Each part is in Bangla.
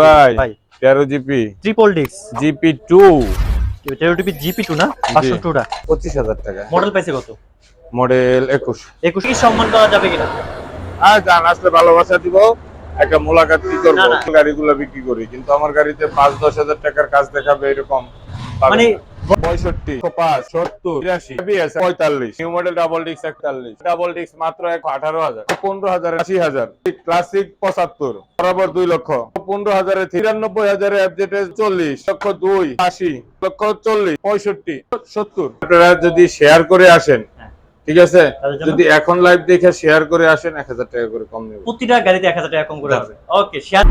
ভাই ভাই তেরো GP triple disc GP two তেরো টিপি জিপি টু না? পাঁচশো টুটা পঁচিশ হাজার টাকা। মডেল পাইছে কত? মডেল একুশ। একুশ কি সম্মান করা যাবে কিনা? আর জান আসলে ভালোবাসা দিব। একটা মোলাকাত কি করব। গাড়িগুলো বিক্রি করি। কিন্তু আমার গাড়িতে পাঁচ দশ হাজার টাকার কাজ দেখাবে এরকম। মানে। পঁয়ষট্টি পাঁচ সত্তর ABS, পঁয়তাল্লিশ নিউ মডেল ডাবল ডিস্ক একতাল্লিশ ডাবল ডিস্ক মাত্র এক আঠারো হাজার পনেরো হাজার আশি হাজার। ক্লাসিক পঁচাত্তর বরাবর দুই লক্ষ পনেরো হাজারে তিরানব্বই হাজারে চল্লিশ লক্ষ দুই আশি লক্ষ চল্লিশ পঁয়ষট্টি সত্তর। আপনারা যদি শেয়ার করে আসেন হ্যাঁ। ঠিক আছে? যদি এখন লাইভ দেখে শেয়ার করে আসেন এক হাজার টাকা করে কম নেব। প্রতিটা গাড়িতে এক হাজার টাকা কম করে। হবে। Okay share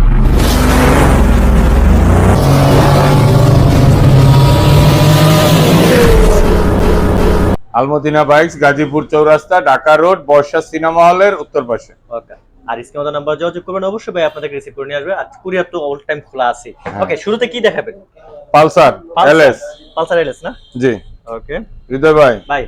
Al Madina bikes Gazipur Chowrasta Dhaka road Barsha cinema হলের উত্তর পাশে। ওকে। আর স্ক্রিনে নাম্বার যোগাযোগ করবেন অবশ্যই ভাই আপনাদেরকে রিসিভ করে নিয়ে আসবে। আর কুরিয়ার তো অল টাইম খোলা আছে। হ্যাঁ। ওকে শুরুতে কি দেখাবেন? Pulsar LS. পালসার এলএস না? জি। ওকে। হৃদয় ভাই। ভাই।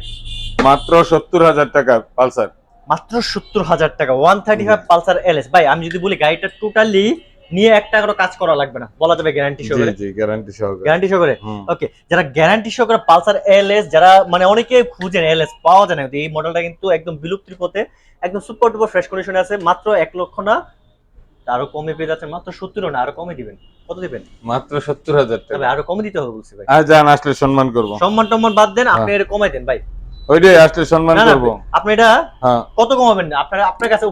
মাত্র সত্তর হাজার টাকা পালসার। মাত্র সত্তর হাজার টাকা। One thirty five Pulsar LS. ভাই আমি যদি বলি গাড়িটা টোটালি নিয়ে এক টাকারও কাজ করা লাগবে না। বলা যাবে গ্যারান্টি সহকারে। জি গ্যারান্টি সহকারে। গ্যারান্টি সহকারে? ওকে যারা গ্যারান্টি সহকারে পালসার এলএস যারা মানে অনেকে খুঁজেন এলএস পাওয়া যায় না। এই মডেলটা কিন্তু একদম বিলুপ্তির পথে একদম সুপার ডুপার ফ্রেশ কন্ডিশনে আছে। মাত্র এক লক্ষ না আরও কমে পেয়ে যাচ্ছে। মাত্র সত্তরও না আরও কমে দিবেন। কত দিবেন? মাত্র সত্তর হাজার তবে টাকা আরও কমে দিতে হবে বলছি ভাই। আর যান আসলে সম্মান করব। সম্মান টম্মান বাদ দেন আপনি এটা কমাই দেন ভাই। ওইটাই আসলে সম্মান করব। আপনি এটা হ্যাঁ। কত কমাবেন? আপনার আপনার কাছে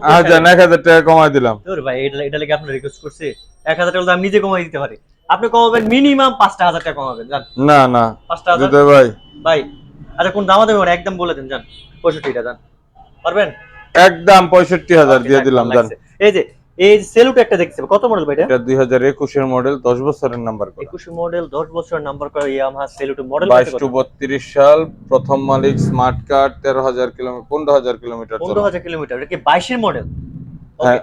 এক হাজার টাকা কমাই দিলাম। ধর ভাই এটা এটা লেগে আপনার রিকোয়েস্ট করছি। এক হাজার টাকা আমি নিজে কমাই দিতে পারি। আপনি কমাবেন মিনিমাম পাঁচটা হাজার টাকা কমাবেন জান। না না। পাঁচটা হাজার? হৃদয় ভাই। ভাই আচ্ছা কোন দামা দেবেন একদম বলে দেন জান। পঁয়ষট্টিটা জান। পারবেন? একদম পঁয়ষট্টি হাজার দিয়ে দিলাম জান। এই যে এই সেলুট একটা দেখতে কত মডেল ভাই এটা? এটা দুই হাজার একুশের মডেল দশ বছরের নাম্বার করা। একুশ মডেল দশ বছরের নাম্বার করা ইয়ামাহা সেলুট মডেল বাইশ টু বত্রিশ সাল প্রথম মালিক স্মার্ট কার্ড তেরো হাজার কিলোমিটার পনেরো হাজার কিলোমিটার পনেরো হাজার কিলোমিটার এটা কি বাইশের মডেল হ্যাঁ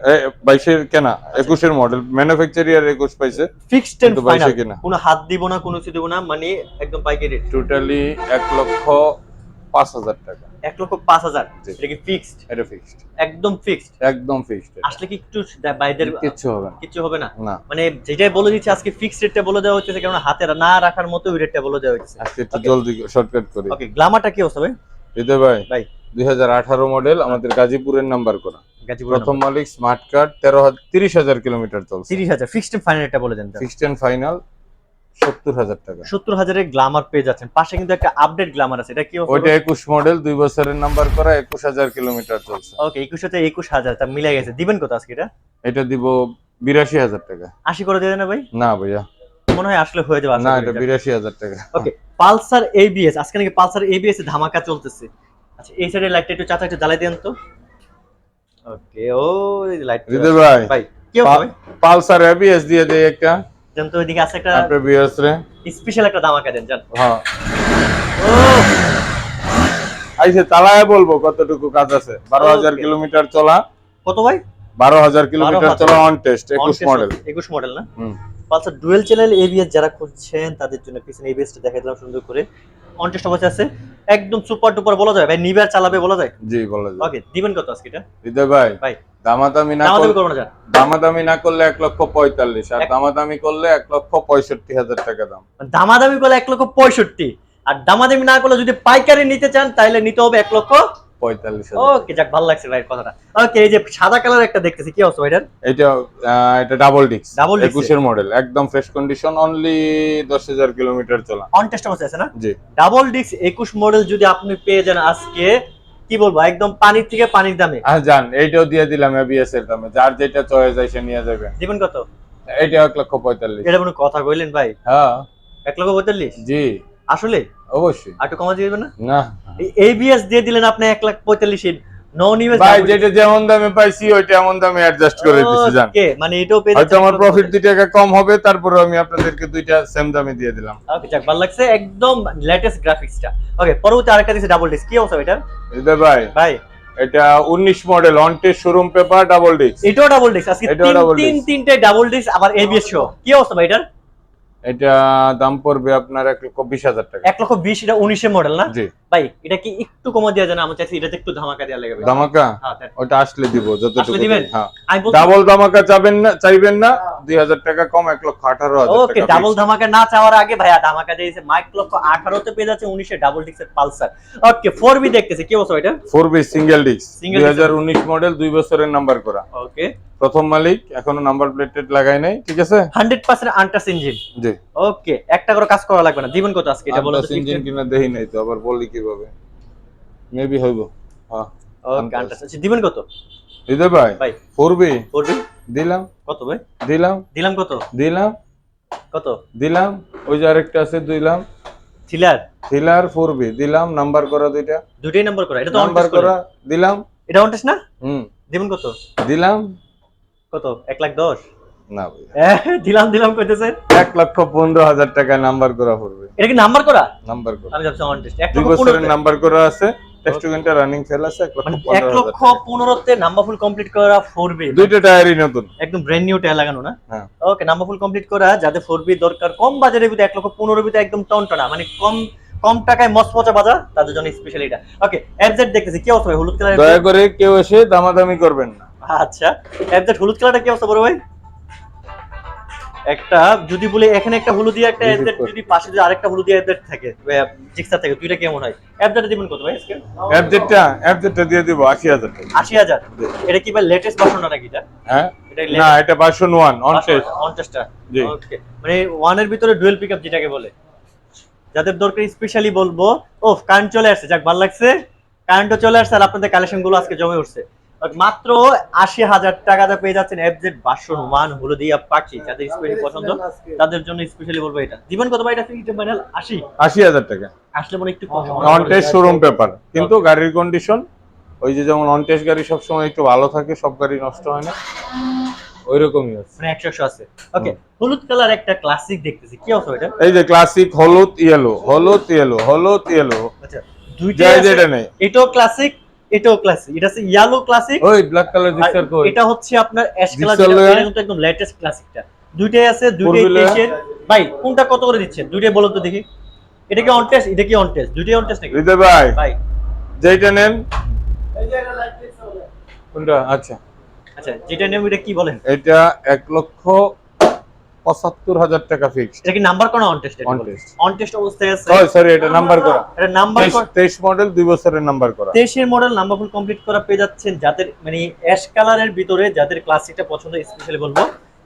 বাইশের কেনা একুশের মডেল একুশ পাইছে ফিক্সড এন্ড কিন্তু 22 ফাইনাল কোনো। হাত দিব না কোনো কিছু দিব না মানে একদম পাইকারি টোটালি এক লক্ষ পাঁচ হাজার টাকা। এক লক্ষ পাঁচ হাজার? এটা কি ফিক্সড এটা ফিক্সড একদম ফিক্সড একদম ফিক্সড আসলে কি একটু বাইদের কিচ্ছু হবে না। কিছু হবে না? না। মানে যেটাই বলে দিচ্ছে আজকে ফিক্সড রেটটা বলে দেওয়া হচ্ছে কারণ হাতে না রাখার মতো ওই রেটটা বলে দেওয়া হচ্ছে। আজকে একটু জলদি শর্টকাট করি। ওকে গ্লামারটা কি ভাই? হৃদয় ভাই ভাই। দুই হাজার আঠারো মডেল আমাদের গাজীপুরের নাম্বার করা। গাজীপুর প্রথম মালিক স্মার্ট কার্ড তেরো হাজার তিরিশ হাজার কিলোমিটার চলছে। তিরিশ হাজার ফিক্সড ফাইনাল রেটটা বলে দেন ফিক্সড ফাইনাল সত্তর হাজার টাকা। সত্তর হাজারের গ্লামার পেয়ে যাচ্ছেন। পাশে কিন্তু একটা আপডেট গ্লামার আছে। এটা কি ওইটা একুশ মডেল দুই বছরের নাম্বার করা একুশ হাজার কিলোমিটার চলছে। ওকে একুশ হাজার একুশ হাজার তা মিলে গেছে। দিবেন কত আজকে এটা? এটা দিব বিরাশি হাজার টাকা। আশি করে দেবে না ভাই? না ভাইয়া। মনে হয় আসলে হয়ে যাবে না এটা বিরাশি হাজার টাকা। ওকে পালসার এবিএস আজকে নাকি পালসার এবিএস এ ধামাকা চলতেছে। আচ্ছা এই সাইডের লাইটটা একটু চাচা একটু জ্বালাই দেন তো। ওকে ও লাইট ভাই ভাই কি হবে পালসার এবিএস দিয়ে দেই একটা। দেন তো ওইদিকে আছে একটা আপনার বিএস রে। স্পেশাল একটা ধামাকা দেন জান। হ্যাঁ। ও! আইসে তালায় বলব কতটুকু কাজ আছে। বারো হাজার Okay. কিলোমিটার চলা। কত ভাই? বারো হাজার কিলোমিটার চলা অন টেস্ট একুশ মডেল একুশ মডেল না? হুম। পালসার ডুয়েল চ্যানেল এবিএস যারা খুঁজছেন তাদের জন্য পিছনে এবিএসটা দেখাই দিলাম সুন্দর করে। অনটেস্ট অবস্থা আছে একদম সুপার টুপার বলা যায় ভাই নিবার চালাবে বলা যায়? জি বলা যায়। ওকে দিবেন কত আজকে এটা? হৃদয় ভাই। ভাই দামাদামি না দামাদামি না করলে এক লক্ষ পঁয়তাল্লিশ আর দামাদামি করলে এক লক্ষ পঁয়ষট্টি হাজার টাকা দাম। দামাদামি করলে এক লক্ষ পঁয়ষট্টি আর দামাদামি না করলে যদি পাইকারি নিতে চান তাহলে নিতে হবে এক লক্ষ পঁয়তাল্লিশ ওকে যাক ভালো লাগছে ভাই কথাটা। ওকে এই যে সাদা কালার একটা দেখতেছি কি অবস্থা ভাইটার? এটা ডাবল একুশের মডেল একদম ফ্রেশ কন্ডিশন অনলি দশ হাজার কিলোমিটার চলা। আছে না? জি। ডাবল একুশ মডেল যদি আপনি পেয়ে যান আজকে কি বলব একদম পানির থেকে পানির দামে। জান এইটাও দিয়ে দিলাম এবিএস এর দামে। যার যেটা চয়েস সে নিয়ে যাবে। দিবেন কত? এটা এক লক্ষ পঁয়তাল্লিশ। এটা কোনো কথা কইলেন ভাই? হ্যাঁ। এক লক্ষ পঁয়তাল্লিশ? জি। আসলে? অবশ্যই। আর একটু কমা দিয়ে দেবেন না? না। এবিএস দিয়ে দিলেন আপনি এক লাখ পঁয়তাল্লিশ ভাই যেটা যেমন দামে পাইছি ওইটা এমন দামে অ্যাডজাস্ট করে দিছি জান। মানে এটাও পেয়ে হয়তো আমার প্রফিট দুই টাকা কম হবে তারপরে আমি আপনাদেরকে দুইটা সেম দামে দিয়ে দিলাম। ওকে যাক ভালো লাগছে। একদম লেটেস্ট গ্রাফিক্সটা ওকে পরবর্তী আরেকটা দিছে ডাবল ডিস্ক কি অবস্থা এটা ভাই ভাই। এটা উনিশ model on showroom paper double disc এটাও ডাবল ডিস্ক আজকে তিন তিন তিনটে ডাবল ডিস্ক আবার এবিএস শো কি অবস্থা ভাই এটার? এটা দাম পড়বে আপনার এক লক্ষ বিশ হাজার টাকা। এক লক্ষ বিশ এটা উনিশে মডেল না? জি। ভাই এটা কি একটু কমে দেওয়া যায় না? আমি চাইছি এটাতে একটু ধামাকা দেওয়া লাগবে ধামাকা? হ্যাঁ ওটা আসলে দিব যতটুকু দিবেন? হ্যাঁ। ডাবল ধামাকা চাবেন না চাইবেন না? দুই হাজার টাকা কম এক লক্ষ আঠারো হাজার ওকে ডাবল ধামাকা না চাওয়ার আগে ভাইয়া ধামাকা দিয়েছে। মাইক লক্ষ আঠারোতে পেয়ে যাচ্ছে উনিশে ডাবল ডিক্সের পালসার। ওকে ফোর বি দেখতেছি। কি অবস্থা এটা? ফোর বি সিঙ্গেল Single দুই হাজার উনিশ মডেল দুই বছরের নাম্বার করা। ওকে। প্রথম মালিক এখনও নাম্বার প্লেটেড লাগাই নাই ঠিক আছে? Hundred percent untouched engine. জি। ওকে একটা করে কাজ করা লাগবে না জীবন কত আজকে? এটা বলো ইঞ্জিন কিনা দেই নাই তো আবার বলি কীভাবে? মেবি হইব। হ্যাঁ ওকে। আন্টাস। আচ্ছা দিবেন কত? হৃদয় ভাই ভাই। Four B. Four B? দিলাম। কত ভাই? দিলাম। দিলাম কত? দিলাম। কত? দিলাম। ওই যে আরেকটা আছে দিলাম। থ্রিলার থ্রিলার ফোর বি। দিলাম নাম্বার করা দুইটা। দুইটাই নাম্বার করা এটা তো নাম্বার করা। দিলাম। এটা অনটেস্ট না? হুম। দিবেন কত? দিলাম। কত? এক লাখ দশ? না দিলাম দিলাম কইতেছে। এক লক্ষ পনেরো হাজার টাকায় নাম্বার করা পড়বে। এটা কি নাম্বার করা? নাম্বার করা। আমি ভাবছি দুই বছরের নাম্বার করা আছে টেস্টুগেন্টটা রানিং ফেল আছে এক লক্ষ এক পনেরো হাজার লক্ষ টাকা। পনেরোতে নাম্বার ফুল কমপ্লিট করা ফোর বি দুইটা টায়ারই নতুন। একদম ব্র্যান্ড নিউ টায়ার লাগানো না? ওকে নাম্বার ফুল কমপ্লিট করা যাদের ফোর বি দরকার কম বাজারের ভিতরে এক লক্ষ পনেরো ভিতরে একদম টনটনা মানে কম কম টাকায় মচমচা বাজার তাদের জন্য স্পেশাল এটা। ওকে এফজেড দেখতেছি কি অবস্থা? হলুদ দয়া কালার করে কেউ এসে দামাদামি করবেন আচ্ছা এফজেড হলুদ কালারটা কি অবস্থা বড় ভাই? একটা যদি বলে এখানে একটা হলুদ দিয়ে একটা এফজেড যদি পাশে যদি আরেকটা হলুদ দিয়ে এফজেড থাকে জিক্সার থাকে দুইটা কেমন হয়? দিবেন কত ভাই আজকে? দিয়ে দিব আশি হাজার টাকা। আশি হাজার? এটা কি ভাই লেটেস্ট ভার্সন নাকি এটা? হ্যাঁ? না এটা ভার্সন ওয়ান অন টেস্ট অনটেস্টটা জি। ওকে মানে ওয়ানের ভিতরে ডুয়েল পিকআপ যেটাকে বলে। যাদের দরকার স্পেশালি বলব ও কারেন্ট চলে আসছে যাক ভালো লাগছে। কারেন্টও চলে আসছে আর আপনাদের কালেকশনগুলো আজকে জমে উঠছে। মাত্র আশি হাজার টাকাতে পেয়ে যাচ্ছেন এফজেড ভার্সন ওয়ান হলুদিয়া পাখি যাদের স্পেশালি পছন্দ তাদের জন্য স্পেশালি বলব এটা। দিবেন কত ভাই এটা ফিক্সড ফাইনাল আশি? আশি হাজার টাকা। আসলে মনে একটু কম। অন টেস্ট শোরুম পেপার কিন্তু গাড়ির কন্ডিশন ওই যে যেমন অন টেস্ট গাড়ি সবসময় একটু ভালো থাকে সব গাড়ি নষ্ট হয় না। ওই রকমই আছে। মানে একশো একশো আছে। ওকে হলুদ কালার একটা ক্লাসিক দেখতেছি। কি অবস্থা এটা? এই যে ক্লাসিক হলুদ ইয়েলো হলুদ ইয়েলো হলুদ ইয়েলো আচ্ছা দুইটা যাই যেটা নেই। এটাও ক্লাসিক এটাও ক্লাসিক এটা হচ্ছে ইয়েলো ক্লাসিক ওই ব্ল্যাক কালার জিক্সার কই? এটা হচ্ছে আপনার অ্যাশ কালার? এটা কিন্তু একদম লেটেস্ট ক্লাসিকটা দুইটাই আছে দুইটাই? তেইশের ভাই কোনটা কত করে দিচ্ছেন? দুইটাই বলো তো দেখি। এটা কি অন টেস্ট এটা কি অন টেস্ট দুইটাই অন টেস্ট নাকি? হৃদয় ভাই। ভাই। যেটা নেন। কোনটা? আচ্ছা। আচ্ছা যেটা নেব এটা কি বলেন? এটা এক লক্ষ পঁচাত্তর হাজার টাকা ফিক্সড এটা কি নাম্বার করা on tested test On test. On test অবস্থায় আছে। সরি এটা নাম্বার করা। এটা নাম্বার তেইশ মডেল দুই বছরের নাম্বার করা। তেইশের মডেল নাম্বার ফুল কমপ্লিট করা পেয়ে যাচ্ছেন যাদের মানে অ্যাশ কালারের ভিতরে যাদের ক্লাসিকটা পছন্দ স্পেশালি বলব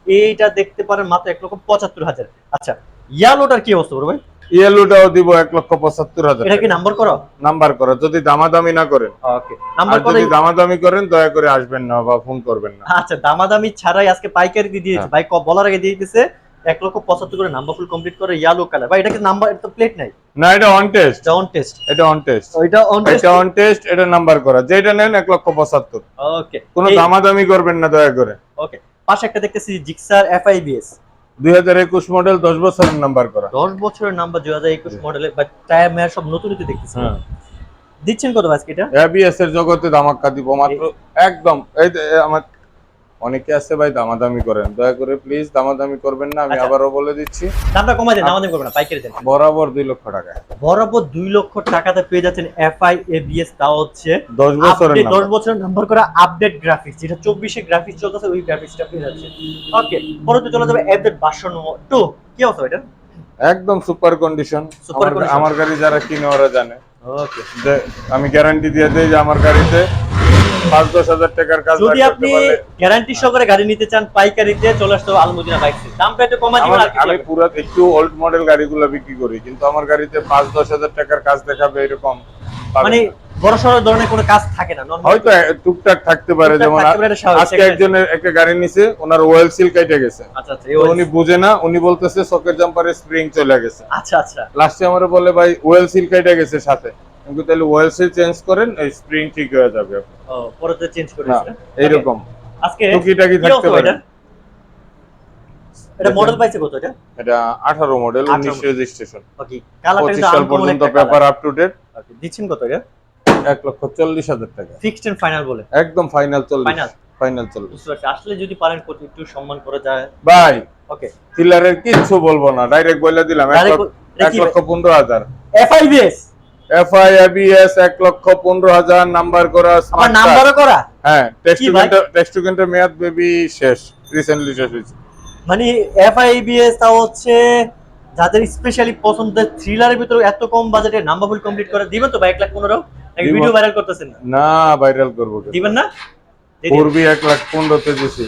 এইটা দেখতে পারেন মাত্র এক লক্ষ পঁচাত্তর হাজার। আচ্ছা ইয়ালোটার কি অবস্থা বড় ভাই? ইয়েলোটাও দিব এক লক্ষ পঁচাত্তর হাজার এটা কি নাম্বার করা? নাম্বার করো যদি দামাদামি না করেন। ওকে নাম্বার যদি দামাদামি করেন দয়া করে আসবেন না বা ফোন করবেন না। আচ্ছা দামাদামি ছাড়াই আজকে পাইকারি দিয়ে দিয়েছে। হ্যাঁ। ভাই বলার আগে দিয়ে দিতেছে এক লক্ষ পঁচাত্তর করে নাম্বার ফুল কমপ্লিট করে ইয়েলো কালার ভাই এটা কি নাম্বার তো প্লেট নাই। না এটা অন টেস্ট এটা অন টেস্ট এটা অন টেস্ট ওইটা অন টেস্ট এটা অন টেস্ট এটা নাম্বার করা। যেটা নেন এক লক্ষ পঁচাত্তর। ওকে। কোনো দামাদামি করবেন না দয়া করে। ওকে পাশে একটা দেখতেছি জিক্সার এফআইবিএস দুই হাজার একুশ মডেল দশ বছরের নাম্বার করা। দশ বছরের নাম্বার দুই হাজার একুশ মডেলের বা টায়ার মেয়ার সব নতুনই দেখতেছি। হ্যাঁ। দিচ্ছেন কত আজকে এটা? এবিএস এর জগতে ধামাক্কা দিব মাত্র একদম এই আমার অনেকে আছে ভাই দামাদামি করেন। দয়া করে প্লিজ দামাদামি করবেন না আমি আচ্ছা। আবারও বলে দিচ্ছি। দামটা কমাই দেন আমাদের করবে না পাইকারি দেন। বরাবর দুই লক্ষ টাকা। বরাবর দুই লক্ষ টাকাতে পেয়ে যাচ্ছেন এফআই এবিএস তাও হচ্ছে দশ বছরের আপডেট দশ নাম্বার বছরের নাম্বার করা আপডেট গ্রাফিক্স যেটা চব্বিশে গ্রাফিক্স চলতেছে ওই গ্রাফিক্সটা পেয়ে যাচ্ছে ওকে পরে চলে যাবে ভার্সন টু কি অবস্থা এটা একদম সুপার কন্ডিশন। আমার গাড়ি যারা কিনে ওরা জানে। ওকে আমি গ্যারান্টি দিয়ে দেই যে আমার গাড়িতে পাঁচ দশ হাজার টাকার কাজ যদি আপনি গ্যারান্টি সহকারে গাড়ি নিতে চান পাইকারিতে চলে আসতে হবে আলমদিনা বাইক দামটা একটু কমা দিবেন আমি পুরো একটু ওল্ড মডেল গাড়িগুলো বিক্রি করি কিন্তু আমার গাড়িতে পাঁচ দশ হাজার টাকার কাজ দেখাবে এরকম। মানে। বড় সড়ো ধরনের কোনো কাজ থাকে না হয়তো টুকটাক থাকতে পারে যেমন আজকে একজনের একটা গাড়ি নিছে ওনার ওয়েল সিল কেটে গেছে। আচ্ছা আচ্ছা উনি বুঝে না উনি বলতেছে সকেট জাম্পারে স্প্রিং চলে গেছে। আচ্ছা আচ্ছা। লাস্টে আমারে বলে ভাই ওয়েল সিল কেটে গেছে সাথে। কিন্তু তাহলে ওয়েল সিল চেঞ্জ করেন এই স্প্রিং ঠিক হয়ে যাবে। ও পরে তো চেঞ্জ করে না এইরকম আজকে টুকিটাকি কি থাকতে পারে। এটা? মডেল পাইছে কত এটা? এটা আঠারো মডেল 18 উনিশ রেজিস্ট্রেশন ওকে কালারটা কিন্তু সাল পর্যন্ত paper up to date Okay, দিচ্ছেন কত এটা? এক লক্ষ চল্লিশ হাজার টাকা। ফিক্সড এন্ড ফাইনাল বলে। একদম ফাইনাল চল্লিশ। ফাইনাল ফাইনাল চলবে বুঝতে পারছি। আসলে যদি পারেন একটু সম্মান করে যায়? ভাই ওকে টিলারের কিচ্ছু বলব না। ডাইরেক্ট বলে দিলাম। এক Direct লক্ষ- বল- এটা এক কি লক্ষ পনেরো হাজার। এফআইবিএস এফআই এবিএস এক লক্ষ পনেরো হাজার নাম্বার করা। নাম্বারও করা? হ্যাঁ টেস্ট কি ভাই? মেয়াদ বেবি শেষ রিসেন্টলি শেষ হয়েছে। মানে এফআইবিএস তা হচ্ছে যাদের স্পেশালি পছন্দের থ্রিলারের ভিতরে এত কম বাজেটে নাম্বার ফুল কমপ্লিট করে। দিবেন তো ভাই এক লাখ পনেরো। ভিডিও ভাইরাল করতেছেন? না ভাইরাল করব দিবেন না? পূর্বী এক লাখ পনেরোতে দিছি।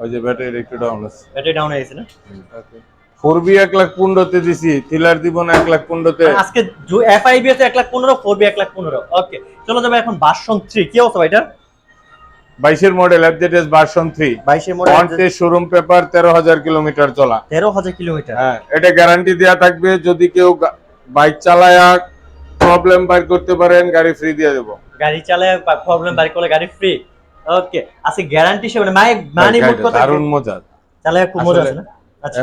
ওই যে ব্যাটারি একটু ডাউন আছে। ব্যাটারি ডাউন হয়ে গেছে না? পূর্বী এক লাখ পনেরোতে দিছি থ্রিলার দিব না এক লাখ পনেরোতে। মানে আজকে এফআইবিএস এক লাখ পনেরো ফোর বি এক লাখ পনেরো। ওকে চলো যাবে এখন বাসন থ্রি কি অবস্থা ভাই এটা বাইশের মডেল এফজেডএস ভার্সন থ্রি বাইশের মডেল শোরুম পেপার তেরো হাজার কিলোমিটার চলা। তেরো হাজার কিলোমিটার হ্যাঁ এটা গ্যারান্টি দেওয়া থাকবে যদি কেউ বাইক চালায়া প্রবলেম বাইর করতে পারেন গাড়ি ফ্রি দিয়ে দেবো। গাড়ি চালায় প্রবলেম বাইর করলে গাড়ি ফ্রি ওকে আজকে গ্যারান্টি হিসেবে মানে মানে মোট কথা দারুণ মজা। চালায় খুব মজা আছে না?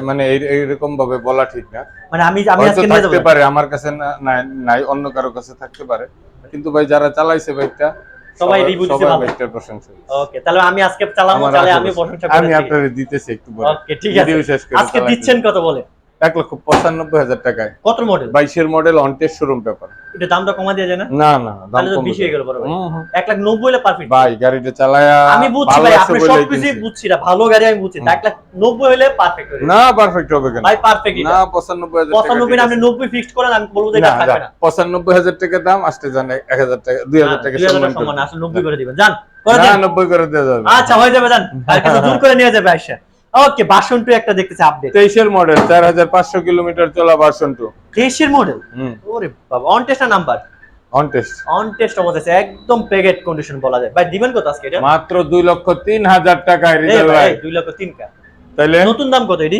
মানে এইরকম ভাবে বলা ঠিক না। মানে আমি আমি আজকে নিয়ে যাব। পারে আমার কাছে না- নাই- অন্য কারও কাছে থাকতে পারে। কিন্তু ভাই যারা চালাইছে বাইকটা সবাই রিভিউ দিতে ভালো। বাইকটার প্রশংসা ওকে তাহলে আমি আজকে চালাবো চালে আমি। প্রশংসা আমি আপনাদের দিতেছি একটু পরে। ওকে ঠিক আছে। আজকে দিচ্ছেন কত বলে। এক লক্ষ পঁচানব্বই হাজার টাকায়। কত মডেল বাইশের মডেল অনটেস্ট শোরুম পেপার এটা দামটা কমা দিয়ে যায় না? না না দাম কম বেশি হয়ে গেল বড় ভাই। হুম, হুম। এক লাখ নব্বই হলে পারফেক্ট ভাই গাড়িটা চালায়া আমি বুঝছি ভালো ভাই আপনি বলেই সবকিছু বুঝছি এটা ভালো গাড়ি আমি বুঝছি এক লাখ নব্বই হলে পারফেক্ট না পারফেক্ট হবে কেন? ভাই পারফেক্ট না পঁচানব্বই হাজার পঁচানব্বই আপনি নব্বই ফিক্সড করেন আমি বলব এটা না, থাকবে না। পঁচানব্বই হাজার টাকা দাম আসতে জান এক হাজার টাকা দুই হাজার টাকা দুই হাজার সম্মান টাকা সম্মান করে আসলে নব্বই করে দিবেন। যান করে দেন। নব্বই করে দেওয়া যাবে। আচ্ছা হয়ে যাবে যান। আর কিছু দূর করে নিয়ে যাবে আইসা ওকে বাসন টু একটা দেখতেছি আপডেট মডেল চার হাজার পাঁচশো কিলোমিটার চলা ভার্সন টু দেশের মডেল হুম। ওরে বাবা on test number on test on test অবস্থা একদম পেগেট কন্ডিশন বলা যায়। ভাই দিবেন কত আজকে এটা? মাত্র দুই লক্ষ তিন হাজার এই রিজাল ভাই, ভাই দুই লক্ষ তিন কা। তাইলে? নতুন দাম কত এটি?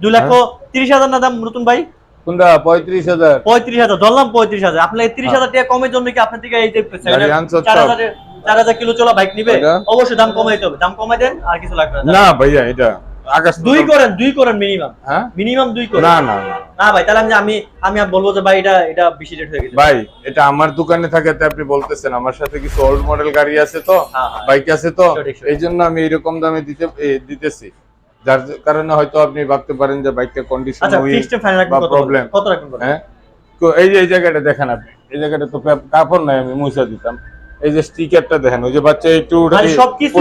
দুই লক্ষ তিরিশ হাজার না দাম নতুন ভাই? কোনটা? পঁয়ত্রিশ হাজার। পঁয়ত্রিশ হাজার ধরলাম পঁয়ত্রিশ হাজার। আপনার এই তিরিশ হাজার টাকা কমের জন্য কি আপনার থেকে এই যে গাড়ি আনছো চার সব। হাজার চার হাজার কিলো চলা বাইক নিবে? অবশ্যই দাম কমাইতে হবে। দাম কমাই দেন আর কিছু লাগবে না। না ভাইয়া এটা আকাশ দুই করেন দুই করেন মিনিমাম হ্যাঁ মিনিমাম দুই করেন না না না। ভাই তাহলে আমি আমি আমি বলব যে ভাই এটা এটা বেশি রেট হয়ে গেছে ভাই এটা আমার দোকানে থাকে তো আপনি বলতেছেন আমার সাথে কিছু ওল্ড মডেল গাড়ি আছে তো হ্যাঁ, হ্যাঁ। বাইক আছে তো। এই জন্য আমি এরকম দামে দিতে দিতেছি যার কারণে হয়তো আপনি ভাবতে পারেন যে বাইকটা কন্ডিশন আচ্ছা বা কত problem। কত রাখবেন? হ্যাঁ এই যে এই জায়গাটা দেখেন আপনি এই জায়গাটা তো কাপড় নাই আমি মুছা দিতাম এই যে স্টিকারটা দেখেন ওই যে বাচ্চা একটু সবকিছু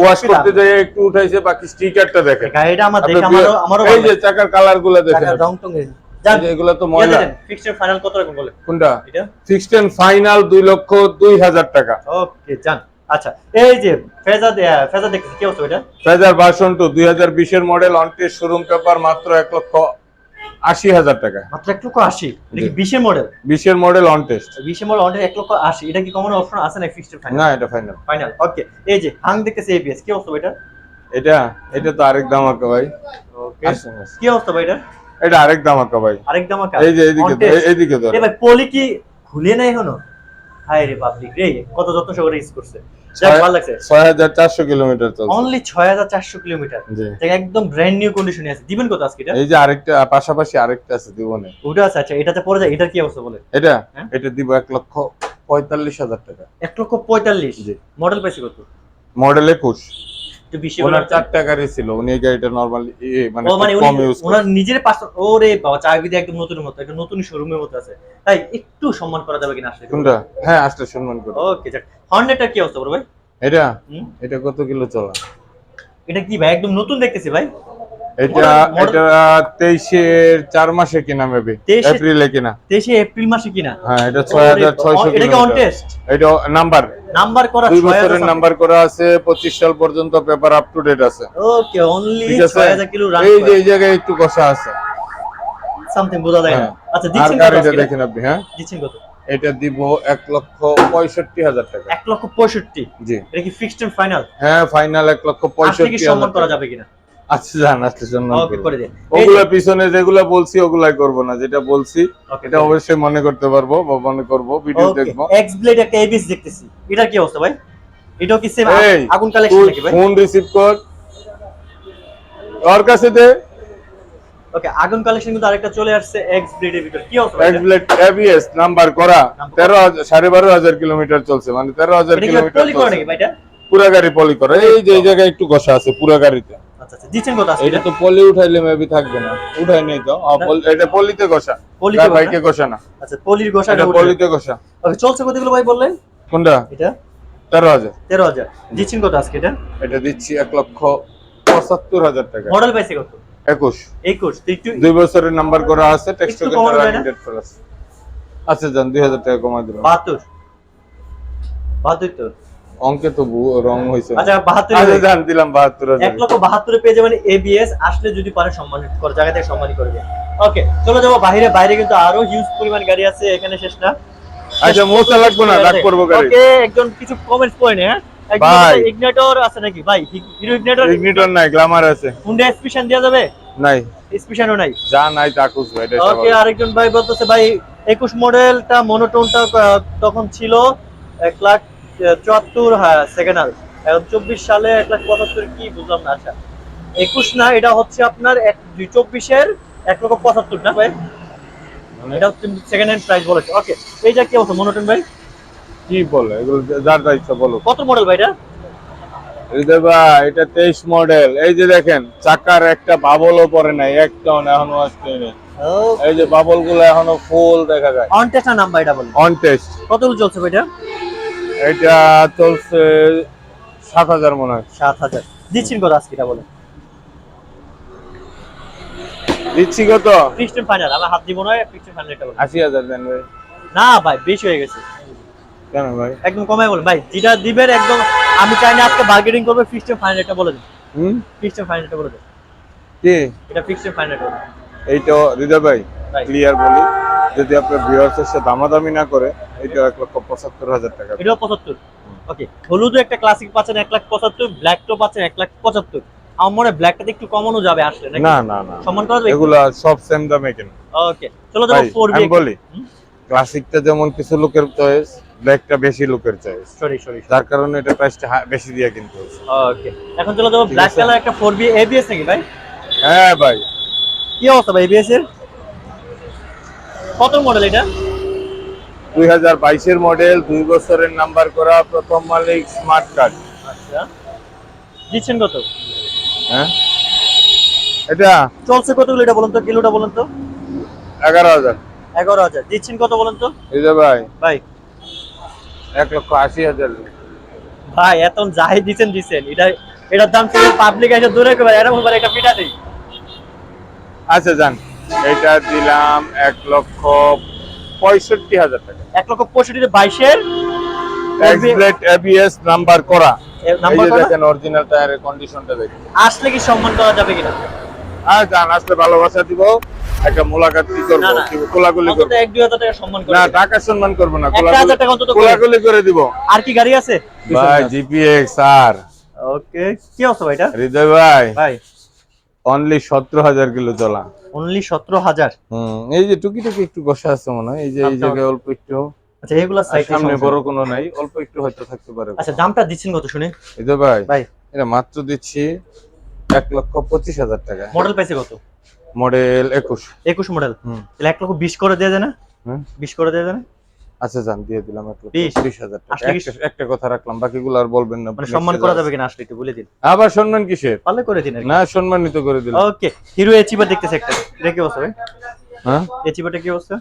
ওয়াশ করতে যাই একটু উঠাইছে বাকি স্টিকারটা দেখেন। গাড়িটা আমার দেখে আমারও আমারও এই যে চাকার কালারগুলো দেখেন। রং টং এই এগুলো তো ময়লা। ফিক্সড ফাইনাল কত রাখবেন বলে? কোনটা? এটা? ফিক্সড এন্ড ফাইনাল দুই লক্ষ দুই হাজার টাকা। ওকে জান আচ্ছা এই যে দেখতেছি কি এটা Fazer version model on test showroom paper মাত্র এক লক্ষ আশি হাজার টাকা। মাত্র এক লক্ষ আশি। বিশের মডেল বিশের মডেল অনটেস্ট বিশের মডেল অনেক এক লক্ষ আশি। এটা কি কমন অপশন আছে না ফিক্সড ফাইনাল না এটা ফাইনাল ফাইনাল ওকে এই যে হাং দেখতেছি এবিএস কি অবস্থা এটা এটা এটা তো আরেক দামাকা ভাই। ওকে। কি অবস্থা ভাই এটা এটা আরেক দামাকা ভাই। আরেক দাম আকা? এই যে test। এইদিকে ধর। এ ভাই পলি কি খুলে নাই এখনও? হায় রে পাবলিক রে কত যত্ন সহকারে ইউজ করছে। ছয়- হাজার চারশো কিলোমিটার চলছে। অনলি ছয় হাজার চারশো কিলোমিটার। একদম ব্র্যান্ড নিউ কন্ডিশনে আছে। দিবেন কত আজকে এই যে আরেকটা পাশাপাশি আরেকটা আছে জীবনে। ওটা আছে আচ্ছা এটাতে পরে যায় এটার কি অবস্থা বলে এটা? হ্যাঁ? এটা দিব এক লক্ষ পঁয়তাল্লিশ হাজার টাকা। এক লক্ষ পঁয়তাল্লিশ। মডেল পাইছে কত? মডেল একুশ। একটু বেশি ওনার চারটা গাড়ি ছিল উনি এই গাড়িটা নর্মালি মানে ও মানে খুব উনি কম ইউজ ওনার নিজের পাশ ওরে বাবা চাকরি একদম নতুন মতো একদম নতুন শোরুমের মতো আছে। তাই একটু সম্মান করা যাবে কিনা আসলে কোনটা? হ্যাঁ আসলে সম্মান করে। ওকে যাক। হর্নেটার কি অবস্থা বড় ভাই? এটা? এটা কত কিলো চলা? এটা কি ভাই একদম নতুন দেখতেছি ভাই? এটা এটা তেইশের চার মাসে কিনা মেবি এপ্রিলে কিনা। দেশে এপ্রিল মাসে কিনা। হ্যাঁ এটা ছয় হাজার ছয়শো এটা অন টেস্ট এটা নাম্বার। নাম্বার করা দুই বছরের নাম্বার করা আছে পঁচিশ সাল পর্যন্ত পেপার আপ টু ডেট আছে। ওকে অনলি ঠিক আছে? 6000 কিলো এই যে এই জায়গায় একটু কষা আছে। সামথিং বোঝা যায় না। হ্যাঁ। আচ্ছা দিচ্ছেন কত দেখেন আপনি হ্যাঁ? দিচ্ছেন কত? এটা দিব এক লক্ষ পঁয়ষট্টি হাজার টাকা। এক লক্ষ পঁয়ষট্টি? জি। এটা কি ফিক্সড এন্ড ফাইনাল হ্যাঁ ফাইনাল এক লক্ষ পঁয়ষট্টি সম্মান করা যাবে কিনা? আচ্ছা জান করে দিন। ওগুলা পিছনে যেগুলা বলছি ওগুলাই করব না যেটা বলছি এটা অবশ্যই মনে করতে পারব বা মনে করব ভিডিও দেখব। এক্স ব্লেড একটা দেখতেছি। এটার কি অবস্থা ভাই? এটাও কি সেম আগুন কালেকশন নাকি ভাই? ফোন রিসিভ কর। ওর কাছে দে। ওকে আগুন কালেকশন কিন্তু আরেকটা চলে আসছে এক্স ব্লেডের ভিতর। কি অবস্থা ভাই এটা? এক্সব্লেড এবিএস নাম্বার করা। নাম্বার তেরো হাজার সাড়ে বারো হাজার কিলোমিটার চলছে মানে তেরো হাজার এটা কি কিলোমিটার এটা? পুরা গাড়ি পলি করা। এই যে এই জায়গায় একটু ঘষা আছে পুরা গাড়িতে। আচ্ছা আচ্ছা। দিচ্ছেন কত আজকে? এটা তো পলি উঠাইলে মেবি থাকবে না। উঠাই নেই তো। এটা পলিতে ঘষা। পলিতে? বাইকে ঘষা না। আচ্ছা পলির গোসা এটা পলিতে ঘষা। ওকে চলছে কতগুলো ভাই বললেন? কোনটা? এটা? তেরো হাজার। তেরো হাজার। দিচ্ছেন কত আজকে এটা? এটা দিচ্ছি এক লক্ষ পঁচাত্তর হাজার টাকা। মডেল পাইছে কত? একুশ। একুশ। তো একটু দুই বছরের নাম্বার করা আছে টেক্সট আচ্ছা যান দুই হাজার টাকা কমাই দিলাম। বাহাত্তর। বাহাত্তর তো? অঙ্কে তো রং হয়েছে আচ্ছা বাহাত্তর আচ্ছা জান দিলাম বাহাত্তর এক হাজার লক্ষ বাহাত্তরে পেয়ে যাবেন এবিএস আসলে যদি পারে সম্মানিত করে জায়গা থেকে সম্মানিত করবে ওকে চলে যাব বাইরে। বাইরে কিন্তু আরও হিউজ পরিমাণ গাড়ি আছে এখানে শেষ না। আচ্ছা মোচা লাগবো না ডাক করব গাড়ি ওকে একজন কিছু কমেন্টস করেন হ্যাঁ? ভাই। ইগনিটর আছে নাকি? ভাই হিরো ইগনিটর ইগনিটর নাই গ্ল্যামার আছে। হুন্ডা স্পেশাল দেওয়া যাবে? নাই। স্পেশালও নাই? যা নাই তা খুঁজবো এটা ওকে আরেকজন ভাই বলতেছে ভাই একুশ মডেলটা মনোটোনটা তখন ছিল এক লাখ আহ, চুয়াত্তর হ্যাঁ সেকেন্ড হ্যান্ড এখন চব্বিশ সালে এক লাখ পঁচাত্তর কি বুঝলাম না আচ্ছা। একুশ না এটা হচ্ছে আপনার এক দুই চব্বিশের এক লক্ষ পঁচাত্তর না ভাই? এটা হচ্ছে সেকেন্ড হ্যান্ড প্রাইস বলেছে। ওকে এইটা কি অবস্থা মনোটোন ভাই? কি বলে? এগুলো যার যা ইচ্ছা বলো কত মডেল ভাই এটা? তেইশ মডেল এই যে দেখেন চাকার একটা বাবলও পরে নাই এখনও আসতে এই যে বাবলগুলো এখনও ফুল দেখা যায়। অন টেস্ট নাম্বার এটা বলেন। অন টেস্ট কত চলছে ভাই এটা? এটা চলছে সাত হাজার মনে হয়। সাত হাজার। দিচ্ছেন কত আজকে বলেন? দিচ্ছি কত? ফিক্সড ফাইনাল আমার হাত দিব না ফিক্সড ফাইনাল এটা বলেন। আশি হাজার দেন ভাই। না ভাই বেশি হয়ে গেছে। কেন ভাই? একদম কমাই বলেন। ভাই যেটা দিবেন একদম আমি চাই না আজকে বার্গেনিং করবে ফিক্সড ফাইনাল এটা বলে দিন। হুম? ফিক্সড ফাইনাল এটা বলে দিন। কি? এটা ফিক্সড ফাইনাল এটা বলে। এইটা হৃদয় ভাই। ক্লিয়ার বলি। যদি আপনার ভিউয়ার্সের সাথে দামাদামি না করে এটা এক লক্ষ পঁচাত্তর হাজার টাকা। এটাও পঁচাত্তর? ওকে হলুদও একটা ক্লাসিক পাচ্ছেন এক লাখ পঁচাত্তর ব্ল্যাকটাও পাচ্ছেন এক লাখ পঁচাত্তর। আমার মনে ব্ল্যাকটাতে একটু কমানো যাবে আসলে না না না সম্মান করা যাবে? এগুলা সব সেম দামে কেন ওকে চলো ফোর বি আমি বলি ক্লাসিকটা যেমন কিছু লোকের চয়েস ব্ল্যাকটা বেশি লোকের চয়েস সরি সরি যার কারণে এটা প্রাইসটা বেশি দিয়ে কিনতে ওকে এখন চলো যাব ব্ল্যাক। কালার একটা ফোর বি এবিএস নাকি ভাই? হ্যাঁ ভাই। কি অবস্থা ভাই এবিএস এর কত মডেল এটা? দুই হাজার বাইশের মডেল দুই বছরের নাম্বার করা প্রথম মালিক স্মার্ট কার্ড আচ্ছা। দিচ্ছেন কত? হ্যাঁ? এটা? চলছে কতগুলো এটা বলুন তো কিলোটা বলুন তো? এগারো হাজার। এগারো হাজার। দিচ্ছেন কত বলুন তো? এই যে ভাই। ভাই। এক লক্ষ আশি হাজার। ভাই এত যাই দিচ্ছেন দিচ্ছেন। এটা এটার দাম পাবলিক এসে দূরে করে এরকম একটা পিঠা দেই। আচ্ছা যান। এটা দিলাম এক লক্ষ পঁয়ষট্টি হাজার টাকা। এক লক্ষ পঁয়ষট্টি বাইশের এক্সপ্লেট এবিএস নাম্বার করা। নাম্বার দেখেন অরিজিনাল টায়ারের কন্ডিশনটা দেখেন। আসলে কি সম্মান করা যাবে কিনা? আর যান আসলে ভালোবাসা দিব। একটা মোলাকাত কি করব? না, না। কি কোলাগুলি অন্তত করব? এক দুই হাজার টাকা সম্মান করে না টাকা সম্মান করব না অন্তত করে। দিব। আর কি গাড়ি আছে? ভাই জিপিএক্স আর ওকে কি অবস্থা ভাই এটা? হৃদয় ভাই। ভাই। অনলি সতেরো হাজার কিলো চলা অনলি সতেরো হাজার? হুম এই যে টুকি টুকি একটু বসা আছে মনে হয় এই যে এই আচ্ছা। জায়গায় অল্প একটু। আচ্ছা এগুলা সামনে বড় কোনো নাই অল্প একটু হয়তো থাকতে পারে। আচ্ছা দামটা দিচ্ছেন কত শুনে? হৃদয় ভাই ভাই। এটা মাত্র দিচ্ছি এক লক্ষ পঁচিশ হাজার টাকা। মডেল পাইছে কত? মডেল একুশ। একুশ মডেল হুম। এক লক্ষ বিশ করে দিয়ে যায় না? বিশ করে দিয়ে যায় না? আচ্ছা জান দিয়ে দিলাম এক টাকা। একটা- কথা রাখলাম বাকিগুলো আর বলবেন না মানে সম্মান করা যাবে। কিনা আসলে একটু বলে দিন। আবার সম্মান কিসের? পারলে করে দিন না সম্মানিত করে দিলাম। ওকে হিরো এচিবার দেখতেছে একটা। এটা কি অবস্থা ভাই? হ্যাঁ? এচিবারটা কি অবস্থা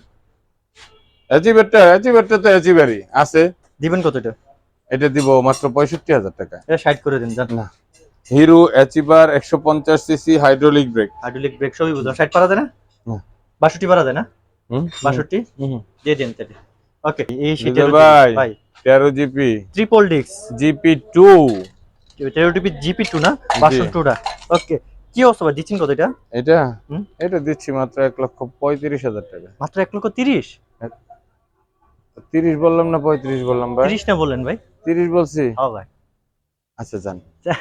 অ্যাচিভেটটা অ্যাচিভেটটা তো অ্যাচিভারই আছে। দিবেন কত এটা? এটা দিব মাত্র পঁয়ষট্টি হাজার টাকা। এটা সাইড করে দিন জান। না। হিরো অ্যাচিভার একশো পঞ্চাশ CC hydraulic brake hydraulic brake সবই বুঝলাম। সাইড পারা যায় না। বাষট্টি পারা যায় না বাষট্টি। দিয়ে দিন তাহলে। ওকে এই বুঝলে ভাই? ভাই। তেরো জিপি ট্রিপল ডিক্স জিপি টু তেরো টিপি জিপি টু না? বাষট্টি টুটা ওকে কি অবস্থা ভাই? দিচ্ছেন কত এটা? এটা? এটা দিচ্ছি মাত্র এক লক্ষ পঁয়ত্রিশ হাজার টাকা। মাত্র এক লক্ষ তিরিশ? তিরিশ বললাম না পঁয়ত্রিশ বললাম ভাই? তিরিশ না বললেন ভাই? তিরিশ বলছি। হ্যাঁ ভাই। আচ্ছা জান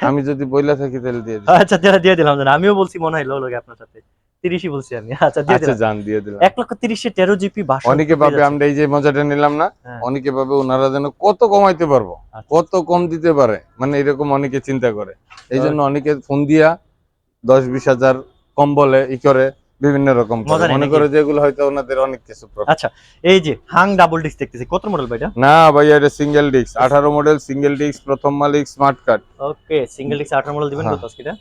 আমি যদি বইলা থাকি তাহলে দিয়ে দিই। আচ্ছা দিয়ে দিয়ে দিলাম জান। আমিও বলছি মনে হয় লোক আপনার সাথে। তিরিশই বলছি আমি। আচ্ছা আচ্ছা জান দিয়ে দিলাম। এক লক্ষ তিরিশে তেরো জিপি অনেকে ভাবে আমরা এই যে মজাটা নিলাম না হ্যাঁ। অনেকে ভাবে ওনারা যেন কত কমাইতে পারব আচ্ছা। কত কম দিতে পারে মানে এরকম অনেকে চিন্তা করে। এই জন্য অনেকে ফোন দিয়া দশ বিশ হাজার কম বলে ই করে বিভিন্ন রকম মনে করে যেগুলো হয়তো ওনাদের অনেক কিছু আচ্ছা এই যে হাং ডাবল ডিস্ক দেখতেছি কত মডেল ভাইটা না ভাই এটা সিঙ্গেল ডিস্ক আঠারো মডেল সিঙ্গেল ডিস্ক প্রথম মালিক smart card okay single disc 18 model দিবেন হ্যাঁ। কত এটা?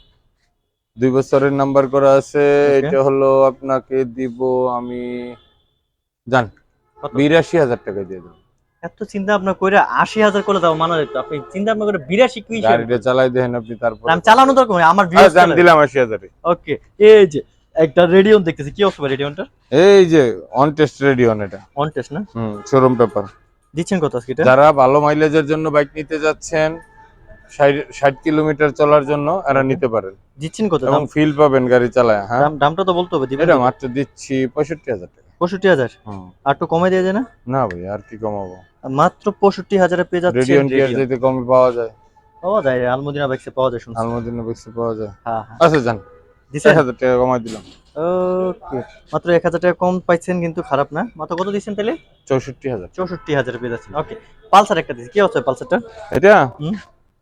দুই বছরের নাম্বার করা আছে এটা হলো আপনাকে দিব আমি জান বিরাশি হাজার টাকা দিয়ে দেবো। এত চিন্তা ভাবনা করে আশি হাজার করে দাও মানা যেত আপনি চিন্তা ভাবনা করে বিরাশি কি? গাড়িটা চালাই দেখেন আপনি তারপর আমি চালানো দরকার আমার ভিউ জান দিলাম আশি হাজারে। ওকে এই যে একটা রেডিয়ন দেখতেছি কি অবস্থা রেডিয়নটা এই যে অন টেস্ট রেডি অন এটা। অন টেস্ট না? হুম শোরুম পেপার দিচ্ছেন কত আজকে এটা? যারা ভালো মাইলেজের জন্য বাইক নিতে যাচ্ছেন ষাট কিলোমিটার চলার জন্য এরা নিতে পারেন দিচ্ছেন কত? এবং ফিল পাবেন গাড়ি চালায় হ্যাঁ? দামটা তো বলতে হবে এটা মাত্র দিচ্ছি পঁয়ষট্টি হাজার টাকা। পঁয়ষট্টি হাজার? আর একটু কমে দিয়ে যায় না? না ভাই আর কি কমাবো? মাত্র পঁয়ষট্টি হাজারে পেয়ে যাচ্ছে রেডিয়ন আর যেতে কমে পাওয়া যায়। পাওয়া যায় আলমদিনা বাইকসে পাওয়া যায় শুনছি। আলমদিনা বেশি পাওয়া যায়। হ্যাঁ হ্যাঁ। আচ্ছা যান। এক হাজার টাকা কমাই দিলাম। ওকে। মাত্র এক হাজার টাকা কম পাইছেন কিন্তু খারাপ না। মাত্র কত দিচ্ছেন তাহলে? চৌষট্টি হাজার। চৌষট্টি হাজারে পেয়ে যাচ্ছেন। ওকে। পালসার একটা দিচ্ছি। কি হচ্ছে পালসারটা এটা? হুম।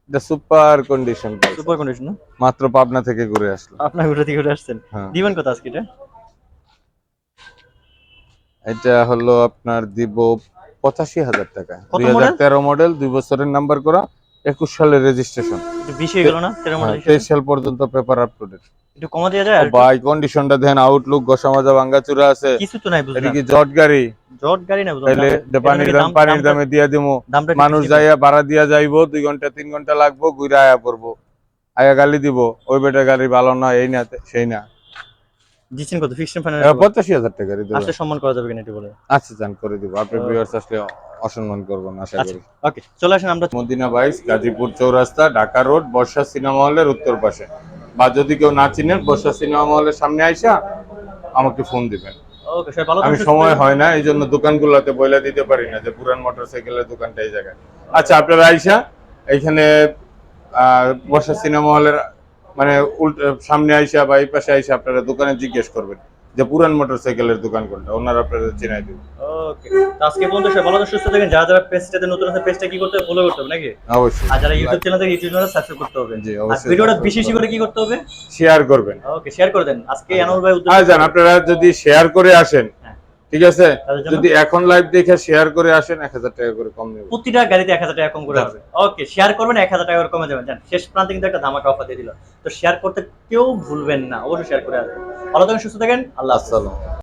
এটা সুপার কন্ডিশন সুপার কন্ডিশন মাত্র পাবনা থেকে ঘুরে আসলো আপনার ঘুরে থেকে ঘুরে আসছেন? হ্যাঁ। দিবেন কত আজকে এটা? এটা হলো আপনার দিব পঁচাশি হাজার টাকা। দুই হাজার তেরো মডেল দুই বছরের নাম্বার করা একুশ সালের রেজিস্ট্রেশন হয়ে তেইশ সাল পর্যন্ত পেপার একটু যায় কন্ডিশনটা দেখেন আউটলুক গসা ভাঙ্গাচুরা আছে। কিছু তো নাই বুঝলাম। কি জট গাড়ি? জট গাড়ি না বুঝলাম। তাইলে পানির দাম পানির দামে দিয়া দিমু। মানুষ যাইয়া ভাড়া দিয়া যাইবো দুই ঘণ্টা তিন ঘণ্টা লাগবো ঘুরে আয়া পড়ব। আয়া গালি দিব ওই বেটা গাড়ি ভালো না এই না সেই না। দিচ্ছেন কত? ফিক্সড ফাইনাল এবার পঁচাশি হাজার টাকা আসলে সম্মান করা যাবে কিনা বলে আচ্ছা চান করে দিব। ভিউয়ার্স আসলে অসম্মান করব না আশা আচ্ছা করি। ওকে চলে আসেন আমরা Madina bikes Gazipur Chowrasta Dhaka road Barsha cinema হলের উত্তর পাশে। বা যদি কেউ না চিনেন বর্ষা সিনেমা হলের সামনে আইসা আমাকে ফোন দিবেন। আমি সময় হয় না এই জন্য দোকানগুলোতে বইলা দিতে পারি না যে পুরান মোটরসাইকেলের দোকানটা এই জায়গায়। আচ্ছা আপনারা আইসা এখানে আহ, বর্ষা সিনেমা হলের মানে উল্ট সামনে আইসা বা এই পাশে আইসা আপনারা দোকানে জিজ্ঞেস করবেন। যে পুরান মোটরসাইকেলের দোকান কোনটা? ওনারা আপনারা চিনাই দেবেন ওকে আজকে পর্যন্ত সবাই ভালো সুস্থ থাকেন। যারা যারা পেজটাতে নতুন আছে পেজটা কি করতে হবে ফলো করতে হবে নাকি? অবশ্যই। আর যারা ইউটিউব চ্যানেল থেকে ইউটিউব চ্যানেল সাবস্ক্রাইব করতে হবে। জি আর অবশ্যই ভিডিওটা বেশি বেশি করে কি করতে হবে? শেয়ার করবেন। ওকে শেয়ার করে দেন। আজকে আনোয়ার ভাই উদ্যোগ আর জান আপনারা যদি শেয়ার করে আসেন। ঠিক আছে? যদি এখন লাইভ দেখে শেয়ার করে আসেন এক হাজার টাকা করে কম নেব। প্রতিটা গাড়িতে এক হাজার টাকা কম করে। হবে। ওকে শেয়ার করবেন এক হাজার টাকা করে কমে যাবেন। জান শেষ প্রান্তে কিন্তু একটা ধামাকা অফার দিয়ে দিল। তো শেয়ার করতে কেউ ভুলবেন না অবশ্যই শেয়ার করে আসবেন। ভালো থাকেন সুস্থ থাকেন আল্লাহ। আসসালাম